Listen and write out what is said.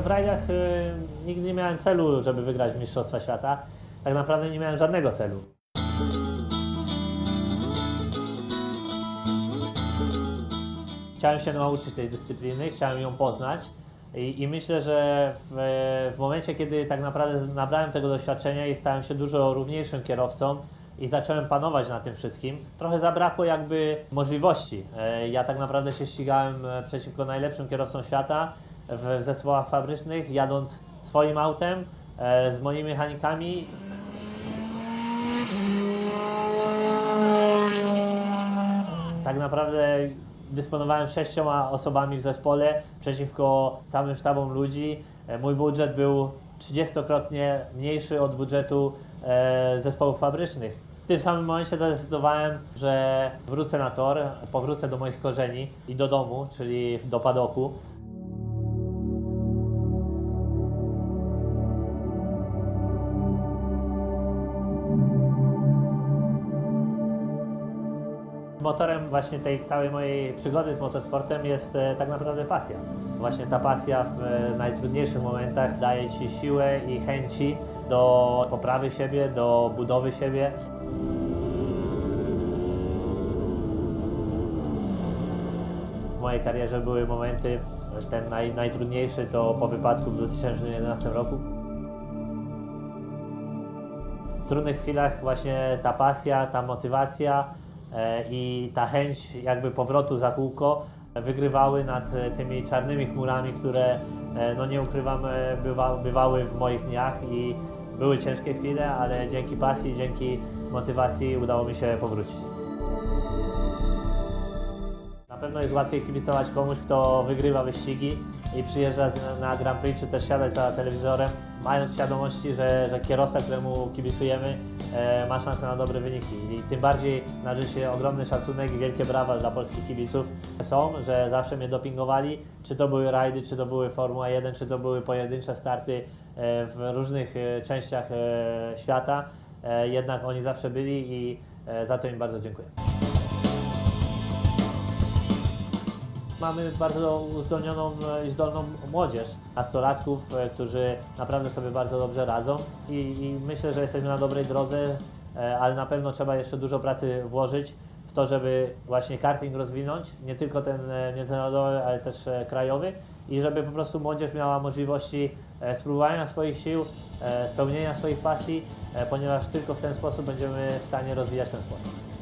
w rajdach y, nigdy nie miałem celu, żeby wygrać Mistrzostwa Świata. Tak naprawdę nie miałem żadnego celu. Chciałem się nauczyć tej dyscypliny, chciałem ją poznać i, i myślę, że w, w momencie, kiedy tak naprawdę nabrałem tego doświadczenia i stałem się dużo równiejszym kierowcą i zacząłem panować na tym wszystkim, trochę zabrakło jakby możliwości. E, Ja tak naprawdę się ścigałem e, przeciwko najlepszym kierowcom świata w, zespołach fabrycznych, jadąc swoim autem, e, z moimi mechanikami tak naprawdę dysponowałem sześcioma osobami w zespole przeciwko całym sztabom ludzi. Mój budżet był 30-krotnie mniejszy od budżetu e, zespołów fabrycznych. W tym samym momencie zadecydowałem, że wrócę na tor, powrócę do moich korzeni i do domu, czyli do padoku. Motorem właśnie tej całej mojej przygody z motorsportem jest e, tak naprawdę pasja. Właśnie ta pasja w e, najtrudniejszych momentach daje Ci siłę i chęci do poprawy siebie, do budowy siebie. W mojej karierze były momenty, ten naj, najtrudniejszy to po wypadku w 2011 roku. W trudnych chwilach właśnie ta pasja, ta motywacja e, i ta chęć jakby powrotu za kółko wygrywały nad e, tymi czarnymi chmurami, które e, no nie ukrywam e, bywa, bywały w moich dniach i były ciężkie chwile, ale dzięki pasji, dzięki motywacji udało mi się powrócić. Na pewno jest łatwiej kibicować komuś, kto wygrywa wyścigi i przyjeżdża na Grand Prix, czy też siadać za telewizorem, mając świadomości, że, że kierowca, któremu kibicujemy, e, ma szansę na dobre wyniki. I tym bardziej należy się ogromny szacunek i wielkie brawa dla polskich kibiców. Są, że zawsze mnie dopingowali, czy to były rajdy, czy to były Formuła 1, czy to były pojedyncze starty e, w różnych e, częściach e, świata. E, jednak oni zawsze byli i e, za to im bardzo dziękuję. Mamy bardzo uzdolnioną e, i zdolną młodzież, nastolatków, e, którzy naprawdę sobie bardzo dobrze radzą i, i myślę, że jesteśmy na dobrej drodze, e, ale na pewno trzeba jeszcze dużo pracy włożyć w to, żeby właśnie karting rozwinąć, nie tylko ten międzynarodowy, ale też krajowy i żeby po prostu młodzież miała możliwości spróbowania swoich sił, spełnienia swoich pasji, ponieważ tylko w ten sposób będziemy w stanie rozwijać ten sport.